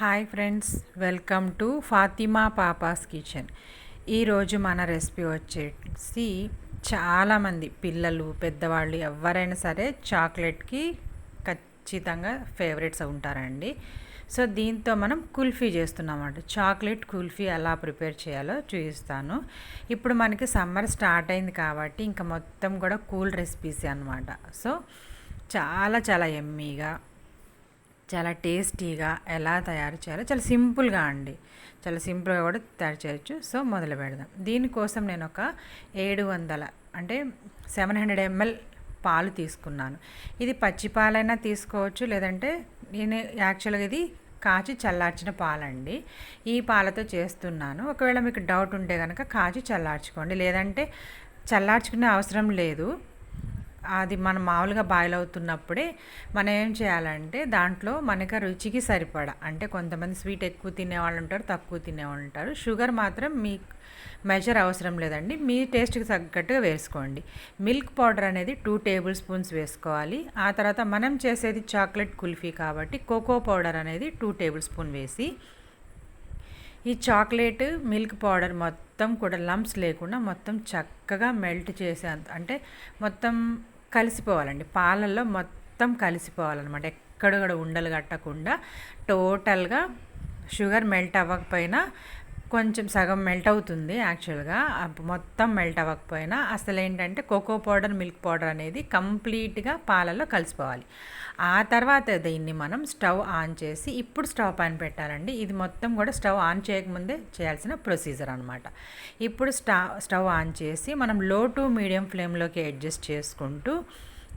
Hi friends welcome to Fatima papa's kitchen. ఈరోజు మన recipe వచ్చేసి చాలామంది పిల్లలు పెద్దవాళ్ళు ఎవరైనా సరే చాక్లెట్కి ఖచ్చితంగా ఫేవరెట్స్ ఉంటారండి. సో దీంతో మనం కుల్ఫీ చేస్తున్నామంట చాక్లెట్ కుల్ఫీ ఎలా ప్రిపేర్ చేయాలో చూపిస్తాను. ఇప్పుడు మనకి సమ్మర్ స్టార్ట్ అయింది కాబట్టి ఇంకా మొత్తం కూడా కూల్ రెసిపీస్ అనమాట సో చాలా చాలా ఎమ్మీగా చాలా టేస్టీగా ఎలా తయారు చేయాలో చాలా సింపుల్గా అండి. చాలా సింపుల్గా కూడా తయారు చేయొచ్చు. సో మొదలు పెడదాం. దీనికోసం నేను ఒక ఏడు వందల అంటే సెవెన్ హండ్రెడ్ ఎంఎల్ పాలు తీసుకున్నాను. ఇది పచ్చి పాలైనా తీసుకోవచ్చు. లేదంటే నేను యాక్చువల్గా ఇది కాచి చల్లార్చిన పాలండి. ఈ పాలతో చేస్తున్నాను. ఒకవేళ మీకు డౌట్ ఉంటే కనుక కాచి చల్లార్చుకోండి. లేదంటే చల్లార్చుకునే అవసరం లేదు. అది మనం మామూలుగా బాయిల్ అవుతున్నప్పుడే మనం ఏం చేయాలంటే దాంట్లో మనకి రుచికి సరిపడా. అంటే కొంతమంది స్వీట్ ఎక్కువ తినేవాళ్ళు ఉంటారు తక్కువ తినేవాళ్ళు ఉంటారు. షుగర్ మాత్రం మీ మెజర్ అవసరం లేదండి. మీ టేస్ట్కి తగ్గట్టుగా వేసుకోండి. మిల్క్ పౌడర్ అనేది టూ టేబుల్ స్పూన్స్ వేసుకోవాలి. ఆ తర్వాత మనం చేసేది చాక్లెట్ కుల్ఫీ కాబట్టి కోకో పౌడర్ అనేది టూ టేబుల్ స్పూన్ వేసి ఈ చాక్లెట్ మిల్క్ పౌడర్ మొత్తం కూడా లంప్స్ లేకుండా మొత్తం చక్కగా మెల్ట్ చేసే అంటే మొత్తం కలిసిపోవాలండి. పాలల్లో మొత్తం కలిసిపోవాలన్నమాట. ఎక్కడ కూడా ఉండలు కట్టకుండా టోటల్గా షుగర్ మెల్ట్ అవ్వకపోయినా కొంచెం సగం మెల్ట్ అవుతుంది యాక్చువల్గా మొత్తం మెల్ట్ అవ్వకపోయినా అసలు ఏంటంటే కోకో పౌడర్ మిల్క్ పౌడర్ అనేది కంప్లీట్గా పాలలో కలిసిపోవాలి. ఆ తర్వాత దీన్ని మనం స్టవ్ ఆన్ చేసి ఇప్పుడు స్టవ్ పైన పెట్టాలండి. ఇది మొత్తం కూడా స్టవ్ ఆన్ చేయకముందే చేయాల్సిన ప్రొసీజర్ అనమాట ఇప్పుడు స్టవ్ స్టవ్ ఆన్ చేసి మనం లో టు మీడియం ఫ్లేమ్లోకి అడ్జస్ట్ చేసుకుంటూ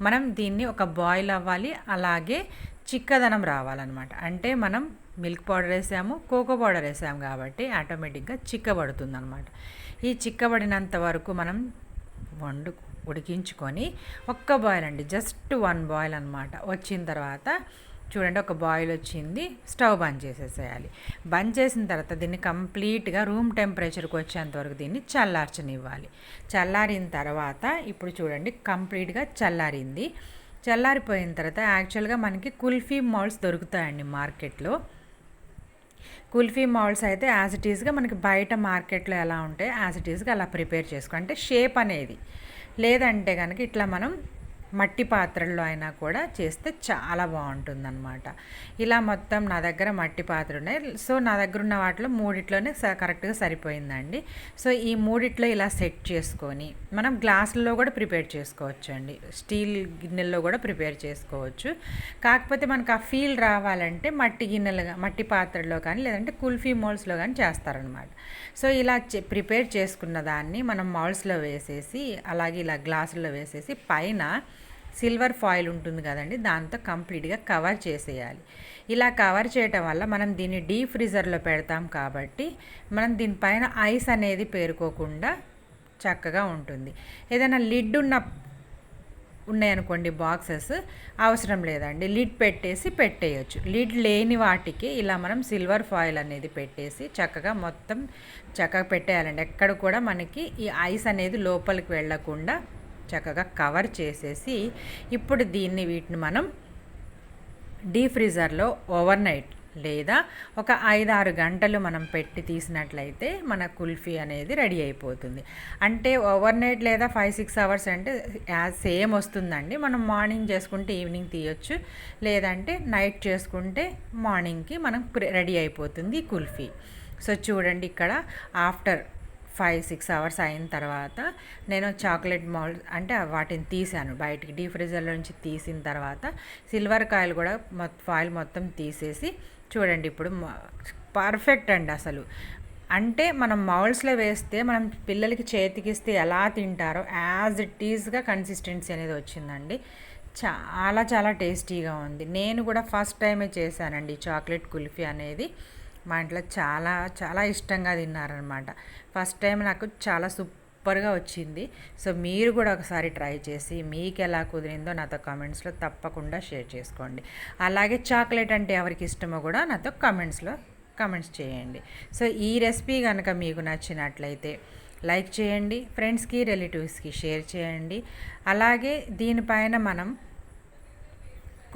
మనం దీన్ని ఒక బాయిల్ అవ్వాలి. అలాగే చిక్కదనం రావాలన్నమాట. అంటే మనం మిల్క్ పౌడర్ వేసాము కోకో పౌడర్ వేసాము కాబట్టి ఆటోమేటిక్గా చిక్కబడుతుంది అనమాట ఈ చిక్కబడినంత వరకు మనం వండు ఉడికించుకొని ఒక్క బాయిల్ అండి జస్ట్ వన్ బాయిల్ అనమాట వచ్చిన తర్వాత చూడండి ఒక బాయిల్ వచ్చింది స్టవ్ బంద్ చేసేసేయాలి. బంద్ చేసిన తర్వాత దీన్ని కంప్లీట్గా రూమ్ టెంపరేచర్కి వచ్చేంత వరకు దీన్ని చల్లార్చనివ్వాలి. చల్లారిన తర్వాత ఇప్పుడు చూడండి కంప్లీట్గా చల్లారింది. చల్లారిపోయిన తర్వాత యాక్చువల్గా మనకి కుల్ఫీ మౌల్స్ దొరుకుతాయండి మార్కెట్లో. కుల్ఫీ మాల్స్ అయితే యాజ్ ఇట్ ఈస్గా మనకి బయట మార్కెట్లో ఎలా ఉంటాయి యాజ్ ఇట్ ఈస్గా అలా ప్రిపేర్ చేసుకో అంటే షేప్ అనేది లేదంటే కనుక ఇట్లా మనం మట్టి పాత్రల్లో అయినా కూడా చేస్తే చాలా బాగుంటుందన్నమాట. ఇలా మొత్తం నా దగ్గర మట్టి పాత్ర ఉన్నాయి సో నా దగ్గర ఉన్న వాటిలో మూడిట్లోనే కరెక్ట్గా సరిపోయిందండి. సో ఈ మూడిట్లో ఇలా సెట్ చేసుకొని మనం గ్లాసుల్లో కూడా ప్రిపేర్ చేసుకోవచ్చు అండి స్టీల్ గిన్నెల్లో కూడా ప్రిపేర్ చేసుకోవచ్చు. కాకపోతే మనకు ఆ ఫీల్ రావాలంటే మట్టి గిన్నెలుగా మట్టి పాత్రలో కానీ లేదంటే కుల్ఫీ మోల్స్లో కానీ చేస్తారనమాట సో ఇలా ప్రిపేర్ చేసుకున్న దాన్ని మనం మౌల్స్లో వేసేసి అలాగే ఇలా గ్లాసుల్లో వేసేసి పైన సిల్వర్ ఫాయిల్ ఉంటుంది కదండి దాంతో కంప్లీట్గా కవర్ చేసేయాలి. ఇలా కవర్ చేయటం వల్ల మనం దీన్ని డీప్ ఫ్రీజర్లో పెడతాం కాబట్టి మనం దీనిపైన ఐస్ అనేది పేరుకోకుండా చక్కగా ఉంటుంది. ఏదైనా లిడ్ ఉన్న ఉన్నాయనుకోండి బాక్సెస్ అవసరం లేదండి. లిడ్ పెట్టేసి పెట్టేయచ్చు. లిడ్ లేని వాటికి ఇలా మనం సిల్వర్ ఫాయిల్ అనేది పెట్టేసి చక్కగా మొత్తం చక్కగా పెట్టేయాలండి. ఎక్కడ కూడా మనకి ఈ ఐస్ అనేది లోపలికి వెళ్ళకుండా చక్కగా కవర్ చేసేసి ఇప్పుడు దీన్ని వీటిని మనం డీప్ ఫ్రీజర్లో ఓవర్ నైట్ లేదా ఒక ఐదారు గంటలు మనం పెట్టి తీసినట్లయితే మన కుల్ఫీ అనేది రెడీ అయిపోతుంది. అంటే ఓవర్ నైట్ లేదా ఫైవ్ సిక్స్ అవర్స్ అంటే సేమ్ వస్తుందండి. మనం మార్నింగ్ చేసుకుంటే ఈవినింగ్ తీయొచ్చు. లేదంటే నైట్ చేసుకుంటే మార్నింగ్కి మనం రెడీ అయిపోతుంది కుల్ఫీ. సో చూడండి ఇక్కడ ఆఫ్టర్ ఫైవ్ సిక్స్ అవర్స్ అయిన తర్వాత నేను చాక్లెట్ మౌల్ అంటే వాటిని తీసాను బయటికి. డీ ఫ్రీజర్లో నుంచి తీసిన తర్వాత సిల్వర్ కాయలు కూడా మొత్తం ఫాయిల్ మొత్తం తీసేసి చూడండి ఇప్పుడు పర్ఫెక్ట్ అండి అసలు. అంటే మనం మౌల్స్లో వేస్తే మనం పిల్లలకి చేతికిస్తే ఎలా తింటారో యాజ్ ఇట్ ఈజ్గా కన్సిస్టెన్సీ అనేది వచ్చిందండి. చాలా చాలా టేస్టీగా ఉంది. నేను కూడా ఫస్ట్ టైమే చేశానండి చాక్లెట్ కుల్ఫీ అనేది. మా ఇంట్లో చాలా చాలా ఇష్టంగా తిన్నారనమాట ఫస్ట్ టైం నాకు చాలా సూపర్గా వచ్చింది. సో మీరు కూడా ఒకసారి ట్రై చేసి మీకు ఎలా కుదిరిందో నాతో కామెంట్స్లో తప్పకుండా షేర్ చేసుకోండి. అలాగే చాక్లెట్ అంటే ఎవరికి ఇష్టమో కూడా నాతో కామెంట్స్లో కామెంట్స్ చేయండి. సో ఈ రెసిపీ కనుక మీకు నచ్చినట్లయితే లైక్ చేయండి ఫ్రెండ్స్కి రిలేటివ్స్కి షేర్ చేయండి. అలాగే దీనిపైన మనం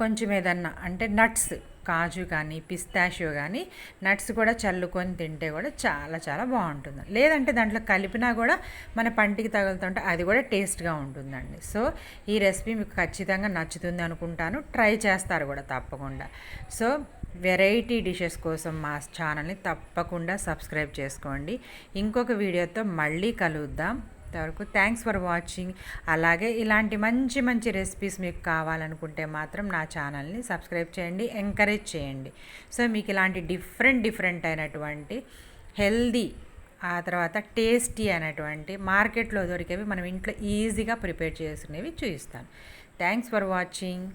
కొంచెం ఏదన్నా అంటే నట్స్ కాజు కానీ పిస్తాషియో కానీ నట్స్ కూడా చల్లుకొని తింటే కూడా చాలా చాలా బాగుంటుంది. లేదంటే దాంట్లో కలిపినా కూడా మన పంటికి తగులుతుంటే అది కూడా టేస్ట్గా ఉంటుందండి. సో ఈ రెసిపీ మీకు ఖచ్చితంగా నచ్చుతుంది అనుకుంటాను. ట్రై చేస్తారు కూడా తప్పకుండా. సో వెరైటీ డిషెస్ కోసం మా ఛానల్ని తప్పకుండా సబ్స్క్రైబ్ చేసుకోండి. ఇంకొక వీడియోతో మళ్ళీ కలుద్దాం. ఇంతవరకు థ్యాంక్స్ ఫర్ వాచింగ్ అలాగే ఇలాంటి మంచి మంచి రెసిపీస్ మీకు కావాలనుకుంటే మాత్రం నా ఛానల్ని సబ్స్క్రైబ్ చేయండి ఎంకరేజ్ చేయండి. సో మీకు ఇలాంటి డిఫరెంట్ డిఫరెంట్ అయినటువంటి హెల్దీ ఆ తర్వాత టేస్టీ అయినటువంటి మార్కెట్లో దొరికేవి మనం ఇంట్లో ఈజీగా ప్రిపేర్ చేసుకునేవి చూపిస్తాను థ్యాంక్స్ ఫర్ వాచింగ్